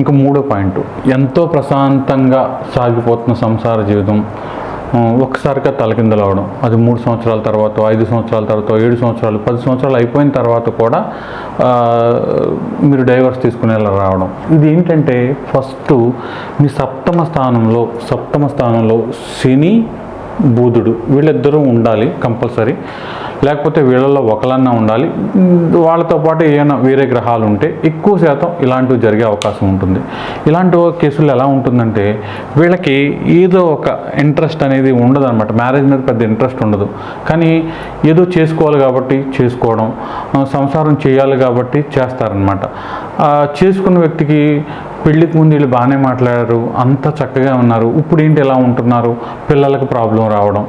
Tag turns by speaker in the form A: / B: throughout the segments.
A: ఇంకా మూడో పాయింట్. ఎంతో ప్రశాంతంగా సాగిపోతున్న సంసార జీవితం ఒక్కసారిగా తలకిందలు అవడం అది మూడు సంవత్సరాల తర్వాత ఐదు సంవత్సరాల తర్వాత ఏడు సంవత్సరాలు పది సంవత్సరాలు అయిపోయిన తర్వాత కూడా మీరు డైవర్స్ తీసుకునేలా రావడం. ఇది ఏంటంటే ఫస్ట్ మీ సప్తమ స్థానంలో సప్తమ స్థానంలో శని బూధుడు వీళ్ళిద్దరూ ఉండాలి కంపల్సరీ. లేకపోతే వీళ్ళల్లో ఒకలన్నా ఉండాలి. వాళ్ళతో పాటు ఏమైనా వేరే గ్రహాలు ఉంటే ఎక్కువ శాతం ఇలాంటివి జరిగే అవకాశం ఉంటుంది. ఇలాంటి కేసులు ఎలా ఉంటుందంటే వీళ్ళకి ఏదో ఒక ఇంట్రెస్ట్ అనేది ఉండదు అనమాట మ్యారేజ్ మీద పెద్ద ఇంట్రెస్ట్ ఉండదు. కానీ ఏదో చేసుకోవాలి కాబట్టి చేసుకోవడం సంసారం చేయాలి కాబట్టి చేస్తారనమాట చేసుకున్న వ్యక్తికి పెళ్ళికి ముందు వీళ్ళు బాగానే మాట్లాడారు అంత చక్కగా ఉన్నారు. ఇప్పుడు ఏంటి ఎలా ఉంటున్నారు? పిల్లలకు ప్రాబ్లం రావడం.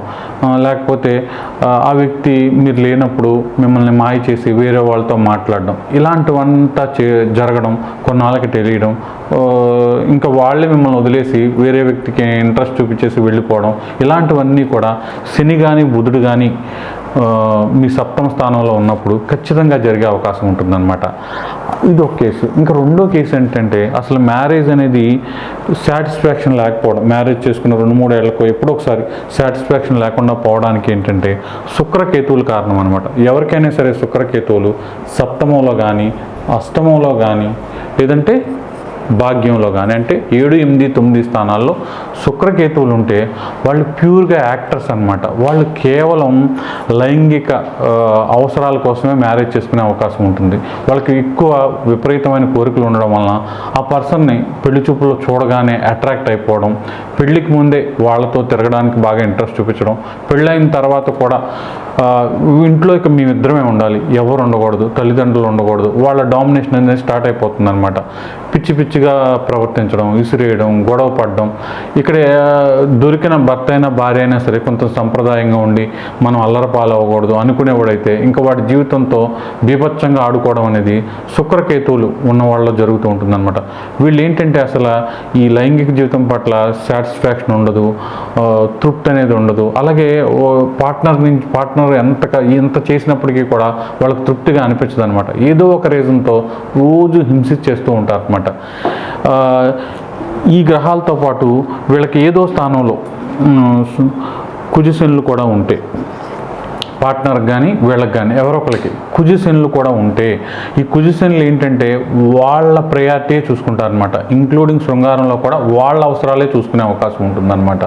A: లేకపోతే ఆ, వ్యక్తి మీరు లేనప్పుడు మిమ్మల్ని మాయ చేసి వేరే వాళ్ళతో మాట్లాడడం. ఇలాంటివంతా చే జరగడం కొన్నాళ్ళకి తెలియడం. ఇంకా వాళ్ళే మిమ్మల్ని వదిలేసి వేరే వ్యక్తికి ఇంట్రెస్ట్ చూపించేసి వెళ్ళిపోవడం. ఇలాంటివన్నీ కూడా శని కానీ బుధుడు కానీ మీ సప్తమ స్థానంలో ఉన్నప్పుడు ఖచ్చితంగా జరిగే అవకాశం ఉంటుందన్నమాట. ఇది ఒక కేసు. ఇంకా రెండో కేసు ఏంటంటే అసలు మ్యారేజ్ అనేది సాటిస్ఫాక్షన్ లేకపోవడం మ్యారేజ్ చేసుకున్న రెండు మూడు ఏళ్ళకు ఎప్పుడో ఒకసారి సాటిస్ఫాక్షన్ లేకుండా పోవడానికి ఏంటంటే శుక్రకేతువులు కారణం అనమాట ఎవరికైనా సరే శుక్రకేతువులు సప్తమంలో కానీ అష్టమంలో కానీ లేదంటే భాగ్యంలో కానీ అంటే ఏడు ఎనిమిది తొమ్మిది స్థానాల్లో శుక్రకేతువులు ఉంటే వాళ్ళు ప్యూర్గా యాక్టర్స్ అనమాట వాళ్ళు కేవలం లైంగిక అవసరాల కోసమే మ్యారేజ్ చేసుకునే అవకాశం ఉంటుంది. వాళ్ళకి ఎక్కువ విపరీతమైన కోరికలు ఉండడం వలన ఆ పర్సన్ని పెళ్ళి చూపులో చూడగానే అట్రాక్ట్ అయిపోవడం పెళ్ళికి ముందే వాళ్ళతో తిరగడానికి బాగా ఇంట్రెస్ట్ చూపించడం పెళ్ళైన తర్వాత కూడా ఇంట్లో ఇక మేమిద్దరమే ఉండాలి. ఎవరు ఉండకూడదు తల్లిదండ్రులు ఉండకూడదు. వాళ్ళ డామినేషన్ అనేది స్టార్ట్ అయిపోతుంది అనమాట పిచ్చి పిచ్చిగా ప్రవర్తించడం విసిరేయడం గొడవ పడడం ఇక్కడ దొరికిన భర్త అయినా భార్య అయినా సరే కొంత సంప్రదాయంగా ఉండి మనం అల్లరపాలవ్వకూడదు అనుకునేవాడైతే ఇంకా వాడి జీవితంతో బీభత్సంగా ఆడుకోవడం అనేది శుక్రకేతువులు ఉన్న వాళ్ళలో జరుగుతూ ఉంటుందన్నమాట. వీళ్ళు ఏంటంటే అసలు ఈ లైంగిక జీవితం పట్ల సాటిస్ఫాక్షన్ ఉండదు తృప్తి అనేది ఉండదు. అలాగే పార్ట్నర్ నుంచి పార్ట్నర్ ఎంత ఎంత చేసినప్పటికీ కూడా వాళ్ళకి తృప్తిగా అనిపించదు అనమాట ఏదో ఒక రీజన్తో రోజు హింసించేస్తూ ఉంటారు అనమాట ఈ గ్రహాలతో పాటు వీళ్ళకి ఏదో స్థానంలో కుజశనులు కూడా ఉంటాయి పార్ట్నర్ కానీ వీళ్ళకి కానీ ఎవరో ఒకరికి కుజశనులు కూడా ఉంటే ఈ కుజిసెన్లు ఏంటంటే వాళ్ళ ప్రయారిటీ చూసుకుంటారనమాట ఇంక్లూడింగ్ శృంగారంలో కూడా వాళ్ళ అవసరాలే చూసుకునే అవకాశం ఉంటుందన్నమాట.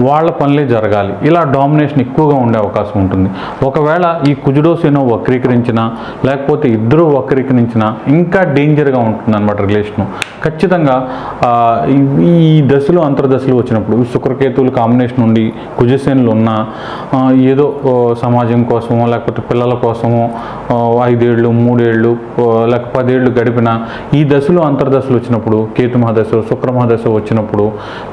A: వాళ్ళ పనులే జరగాలి. ఇలా డామినేషన్ ఎక్కువగా ఉండే అవకాశం ఉంటుంది. ఒకవేళ ఈ కుజుడో వక్రీకరించినా లేకపోతే ఇద్దరు వక్రీకరించినా ఇంకా డేంజర్గా ఉంటుందన్నమాట రిలేషను ఖచ్చితంగా ఈ- దశలు అంతర్దశలు వచ్చినప్పుడు శుక్రకేతువులు కాంబినేషన్ ఉండి కుజసేనులు ఉన్న ఏదో సమాజం సమాజం కోసమో లేకపోతే పిల్లల కోసమో ఐదేళ్ళు మూడేళ్ళు లేక పదేళ్ళు గడిపిన ఈ దశలో అంతర్దశలు వచ్చినప్పుడు కేతు మహాదశ శుక్ర మహాదశ వచ్చినప్పుడు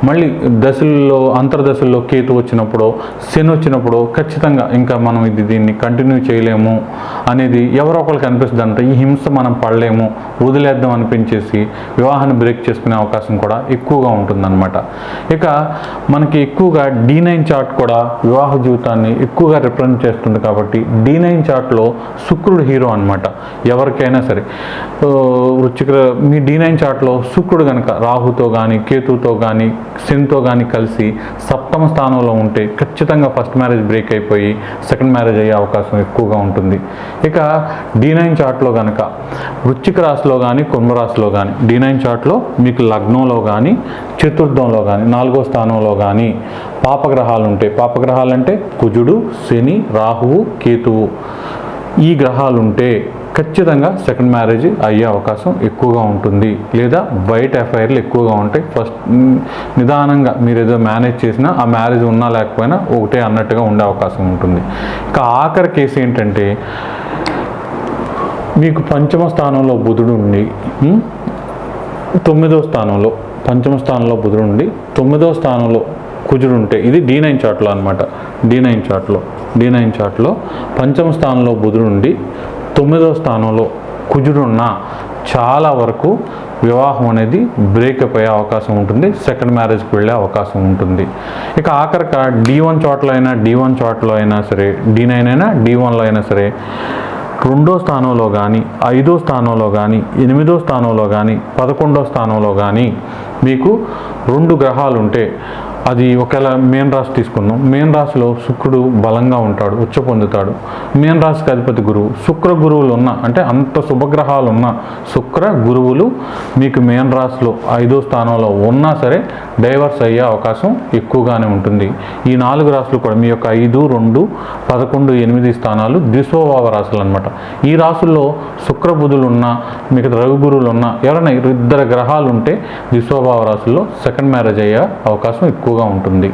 A: మళ్ళీ దశల్లో అంతర్దశల్లో కేతు వచ్చినప్పుడు శని వచ్చినప్పుడు ఖచ్చితంగా ఇంకా మనం ఇది దీన్ని కంటిన్యూ చేయలేము అనేది ఎవరో ఒకరికి అనిపిస్తుంది అంటే ఈ హింస మనం పడలేము వదిలేద్దాం అనిపించేసి వివాహాన్ని బ్రేక్ చేసుకునే అవకాశం కూడా ఎక్కువగా ఉంటుందన్నమాట. ఇక మనకి ఎక్కువగా డీ నైన్ చార్ట్ కూడా వివాహ జీవితాన్ని ఎక్కువగా రిప్రజెంట్ చేస్తుంది. కాబట్టి డి నైన్ చార్ట్లో శుక్రుడు హీరో అనమాట ఎవరికైనా సరే. ఆ, మీ డి నైన్ చార్ట్లో శుక్రుడు కనుక రాహుతో కానీ కేతుతో కానీ శనితో కానీ కలిసి సప్తమ స్థానంలో ఉంటే ఖచ్చితంగా ఫస్ట్ మ్యారేజ్ బ్రేక్ అయిపోయి సెకండ్ మ్యారేజ్ అయ్యే అవకాశం ఎక్కువగా ఉంటుంది. ఇక డి నైన్ చార్ట్లో కనుక వృచ్చిక రాశిలో కానీ కుంభరాశిలో కానీ డి నైన్ చార్ట్లో మీకు లగ్నంలో కానీ చతుర్థంలో కానీ నాలుగో స్థానంలో కానీ పాపగ్రహాలు ఉంటాయి పాపగ్రహాలు అంటే కుజుడు శని రాహువు కేతువు. ఈ గ్రహాలు ఉంటే ఖచ్చితంగా సెకండ్ మ్యారేజ్ అయ్యే అవకాశం ఎక్కువగా ఉంటుంది. లేదా బయట ఎఫ్ఐఆర్లు ఎక్కువగా ఉంటాయి. ఫస్ట్ నిదానంగా మీరు ఏదో మేనేజ్ చేసినా ఆ మ్యారేజ్ ఉన్నా లేకపోయినా ఒకటే అన్నట్టుగా ఉండే అవకాశం ఉంటుంది. ఇక ఆఖరి కేసు ఏంటంటే మీకు పంచమ స్థానంలో బుధుడు ఉండి తొమ్మిదో స్థానంలో పంచమ స్థానంలో బుధుడు ఉండి తొమ్మిదో స్థానంలో కుజుడు ఉంటే ఇది డి నైన్ చార్ట్లో అనమాట డి నైన్ చార్ట్లో. డి నైన్ చార్ట్లో పంచమ స్థానంలో బుధుడు ఉండి తొమ్మిదో స్థానంలో కుజుడున్న చాలా వరకు వివాహం అనేది బ్రేకప్ అయ్యే అవకాశం ఉంటుంది. సెకండ్ మ్యారేజ్కి వెళ్ళే అవకాశం ఉంటుంది. ఇక ఆఖరిక డి వన్ చోట్ల అయినా డి వన్ చోట్లో అయినా సరే డి నైన్ అయినా డి వన్లో అయినా సరే రెండో స్థానంలో కానీ ఐదో స్థానంలో కానీ ఎనిమిదో స్థానంలో కానీ పదకొండో స్థానంలో కానీ మీకు రెండు గ్రహాలు ఉంటే అది ఒకవేళ మేన్ రాశి తీసుకుందాం. మేన్ రాశిలో శుక్రుడు బలంగా ఉంటాడు ఉచ్చ పొందుతాడు. మేన్ రాశికి అధిపతి గురువు. శుక్ర గురువులు ఉన్న అంటే అంత శుభగ్రహాలు ఉన్న శుక్ర గురువులు మీకు మేన్ రాశిలో ఐదో స్థానంలో ఉన్నా సరే డైవర్స్ అయ్యే అవకాశం ఎక్కువగానే ఉంటుంది. ఈ నాలుగు రాశులు కూడా మీ యొక్క ఐదు రెండు పదకొండు ఎనిమిది స్థానాలు ద్విస్వభావ రాశులు అనమాట ఈ రాశుల్లో శుక్ర బుధులు ఉన్నా మీకు రవి గురువులు ఉన్నా ఎవరైనా ఇద్దరు గ్రహాలు ఉంటే ద్విస్వభావ రాశుల్లో సెకండ్ మ్యారేజ్ అయ్యే అవకాశం ఎక్కువ ఎక్కువగా ఉంటుంది.